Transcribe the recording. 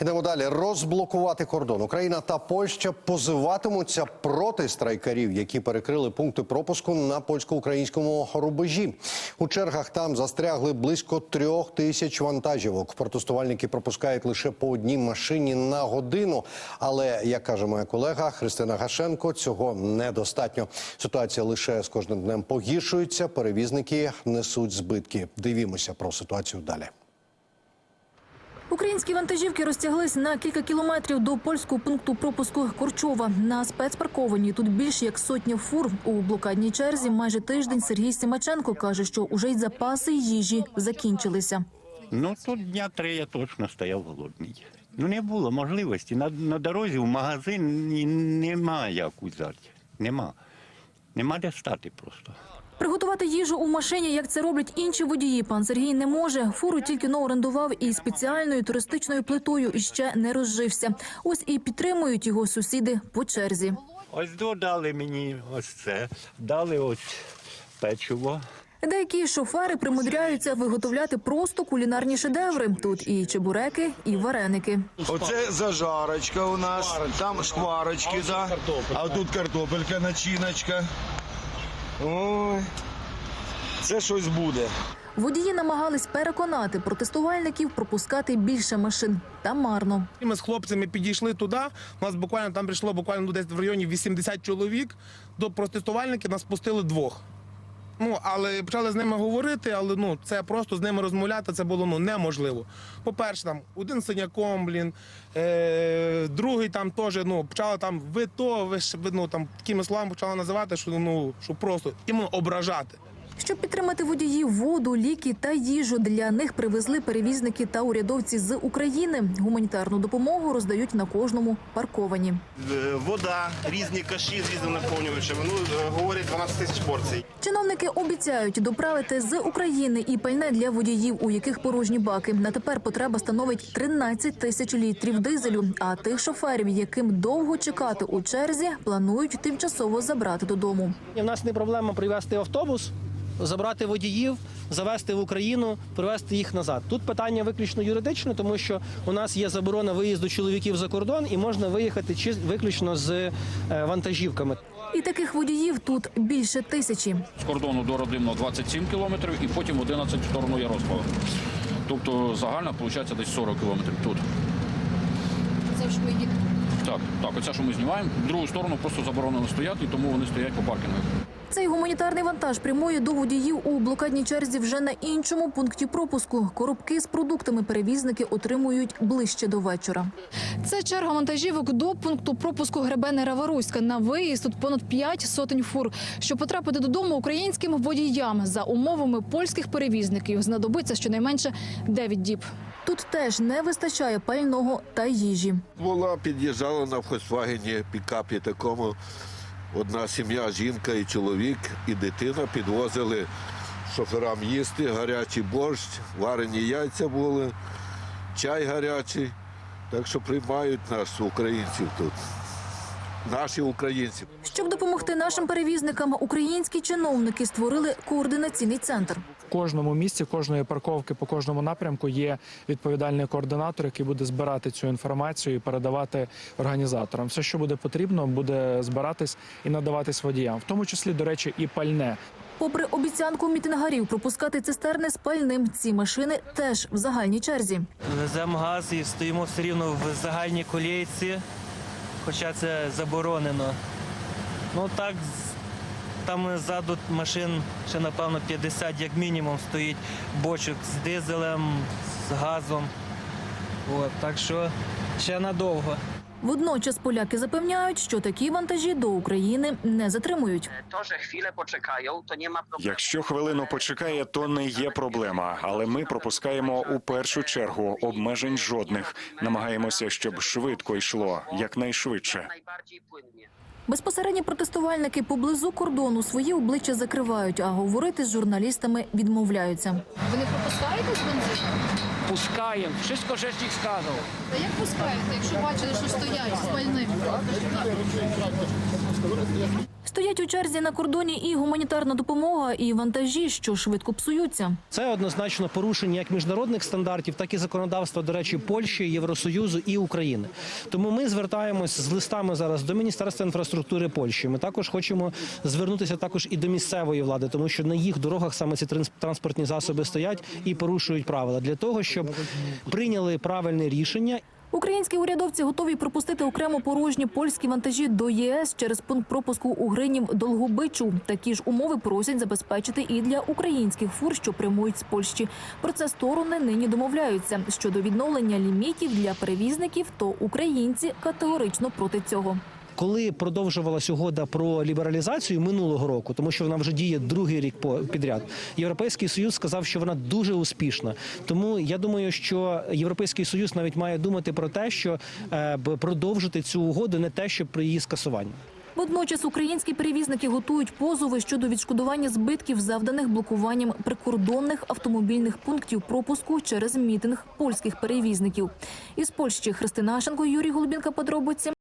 Йдемо далі. Розблокувати кордон. Україна та Польща позиватимуться проти страйкарів, які перекрили пункти пропуску на польсько-українському рубежі. У чергах там застрягли близько трьох тисяч вантажівок. Протестувальники пропускають лише по одній машині на годину. Але як каже моя колега Христина Гашенко, цього недостатньо. Ситуація лише з кожним днем погіршується. Перевізники несуть збитки. Дивімося про ситуацію далі. Українські вантажівки розтяглись на кілька кілометрів до польського пункту пропуску Корчова. На спецпарковані тут більше як сотня фур. У блокадній черзі майже тиждень Сергій Симаченко каже, що уже й запаси їжі закінчилися. Ну тут дня три я точно стояв голодний. Ну не було можливості. На, на дорозі в магазин нема як взяти. Нема. Нема де стати просто. Приготувати їжу у машині, як це роблять інші водії, пан Сергій не може. Фуру тільки но орендував і спеціальною туристичною плитою і ще не розжився. Ось і підтримують його сусіди по черзі. Ось додали мені ось це. Дали ось печиво. Деякі шофери примудряються виготовляти просто кулінарні шедеври. Тут і чебуреки, і вареники. Оце зажарочка у нас, там шкварочки, да. а тут картопелька, начиночка. Ой, це щось буде. Водії намагались переконати протестувальників пропускати більше машин. Та марно. Ми з хлопцями підійшли туди. У нас буквально там прийшло буквально десь в районі 80 чоловік. До протестувальників нас пустили двох. Ну, але почали з ними говорити, але ну це просто з ними розмовляти це було ну неможливо. По-перше, там один синяком, блін, е, другий там теж ну, почали там ви то, ви ну, там такими словами почали називати, що ну що просто іменно ображати. Щоб підтримати водіїв, воду, ліки та їжу для них привезли перевізники та урядовці з України. Гуманітарну допомогу роздають на кожному парковані. Е, вода, різні каші з різним наповнювачами. Ну, е, говорять 12 тисяч порцій. Чиновники обіцяють доправити з України і пальне для водіїв, у яких порожні баки. На тепер потреба становить 13 тисяч літрів дизелю. А тих шоферів, яким довго чекати у черзі, планують тимчасово забрати додому. В нас не проблема привезти автобус, забрати водіїв, завести в Україну, привезти їх назад. Тут питання виключно юридичне, тому що у нас є заборона виїзду чоловіків за кордон і можна виїхати чи виключно з е, вантажівками. І таких водіїв тут більше тисячі. з кордону до Родимного 27 кілометрів і потім 11 в сторону Ярослава. Тобто загально виходить десь 40 кілометрів тут. Це ж ми їдемо. Так, так, оце, що ми знімаємо. В другу сторону просто заборонено стояти, тому вони стоять по паркінгах. Цей гуманітарний вантаж прямує до водіїв у блокадній черзі вже на іншому пункті пропуску. Коробки з продуктами перевізники отримують ближче до вечора. Це черга вантажівок до пункту пропуску Гребенера Варуська. На виїзд тут понад 5 сотень фур. Щоб потрапити додому українським водіям за умовами польських перевізників, знадобиться щонайменше 9 діб. Тут теж не вистачає пального та їжі. Була, під'їжджала на Фольксвагені, пікапі такому. Одна сім'я, жінка і чоловік, і дитина підвозили шоферам їсти, гарячий борщ, варені яйця були, чай гарячий. Так що приймають нас, українців тут. Наші українці. Щоб допомогти нашим перевізникам, українські чиновники створили координаційний центр. Кожному місці, кожної парковки по кожному напрямку є відповідальний координатор, який буде збирати цю інформацію і передавати організаторам. Все, що буде потрібно, буде збиратись і надаватись водіям, в тому числі, до речі, і пальне. Попри обіцянку мітингарів пропускати цистерни з пальним, ці машини теж в загальній черзі. Веземо газ і стоїмо все рівно в загальній колійці, хоча це заборонено. Ну так, там ззаду машин ще напевно 50 як мінімум стоїть бочок з дизелем, з газом. От, так що ще надовго. Водночас поляки запевняють, що такі вантажі до України не затримують. Якщо хвилину почекає, то не є проблема. Але ми пропускаємо у першу чергу обмежень жодних. Намагаємося, щоб швидко йшло, якнайшвидше. Безпосередні протестувальники поблизу кордону свої обличчя закривають, а говорити з журналістами відмовляються. Ви не пропускаєте з бензину? Пускаємо, wszystko rzecznik сказав. Та як пускаєте, якщо бачили, що стоять з пальним? Стоять у черзі на кордоні і гуманітарна допомога, і вантажі, що швидко псуються. Це однозначно порушення як міжнародних стандартів, так і законодавства, до речі, Польщі, Євросоюзу і України. Тому ми звертаємось з листами зараз до Міністерства інфраструктури Польщі. Ми також хочемо звернутися також і до місцевої влади, тому що на їх дорогах саме ці транс- транспортні засоби стоять і порушують правила для того, щоб прийняли правильне рішення Українські урядовці готові пропустити окремо порожні польські вантажі до ЄС через пункт пропуску у Гринів Долгобичу. Такі ж умови просять забезпечити і для українських фур, що прямують з Польщі. Про це сторони нині домовляються. Щодо відновлення лімітів для перевізників, то українці категорично проти цього. Коли продовжувалась угода про лібералізацію минулого року, тому що вона вже діє другий рік підряд, європейський союз сказав, що вона дуже успішна. Тому я думаю, що європейський союз навіть має думати про те, що е, продовжити цю угоду, не те, щоб про її скасування. Водночас українські перевізники готують позови щодо відшкодування збитків, завданих блокуванням прикордонних автомобільних пунктів пропуску через мітинг польських перевізників. Із Польщі Христина Ашенко, Юрій Голубінка. Подробиці.